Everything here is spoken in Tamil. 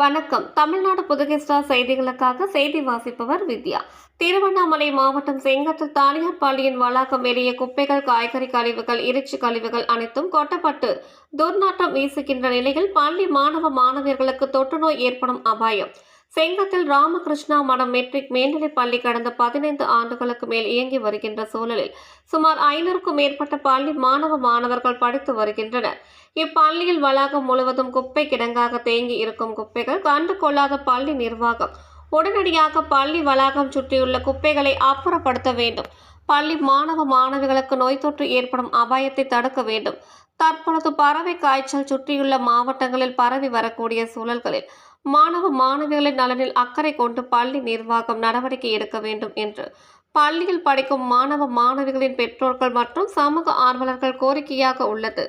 வணக்கம். தமிழ்நாடு புதுகை ஸ்டார் செய்திகளுக்காக செய்தி வாசிப்பவர் வித்யா. திருவண்ணாமலை மாவட்டம் செங்கத்தில் தனியார் பள்ளியின் வளாகம் வெளியே குப்பைகள் காய்கறி கழிவுகள் இறைச்சி கழிவுகள் அனைத்தும் கொட்டப்பட்டு துர்நாற்றம் வீசுகின்ற நிலையில் பள்ளி மாணவ மாணவியர்களுக்கு தொற்றுநோய் ஏற்படும் அபாயம். செங்கத்தில் ராமகிருஷ்ணா மடம் மெட்ரிக் மேல்நிலைப் பள்ளி கடந்த பதினைந்து ஆண்டுகளுக்கு மேல் இயங்கி வருகின்ற சூழலில் சுமார் ஐநூறுக்கும் மேற்பட்ட பள்ளி மாணவ மாணவர்கள் படித்து வருகின்றனர். இப்பள்ளியில் வளாகம் முழுவதும் குப்பை கிடங்காக தேங்கி இருக்கும் குப்பைகள் கண்டு கொள்ளாத பள்ளி நிர்வாகம் உடனடியாக பள்ளி வளாகம் சுற்றியுள்ள குப்பைகளை அப்புறப்படுத்த வேண்டும். பள்ளி மாணவ மாணவிகளுக்கு நோய் தொற்று ஏற்படும் அபாயத்தை தடுக்க வேண்டும். தற்பொழுது பறவை காய்ச்சல் சுற்றியுள்ள மாவட்டங்களில் பரவி வரக்கூடிய சூழல்களில் மாணவ மாணவிகளின் நலனில் அக்கறை கொண்டு பள்ளி நிர்வாகம் நடவடிக்கை எடுக்க வேண்டும் என்று. பள்ளியில் படிக்கும் மாணவ மாணவிகளின் பெற்றோர்கள் மற்றும் சமூக ஆர்வலர்கள் கோரிக்கையாக உள்ளது.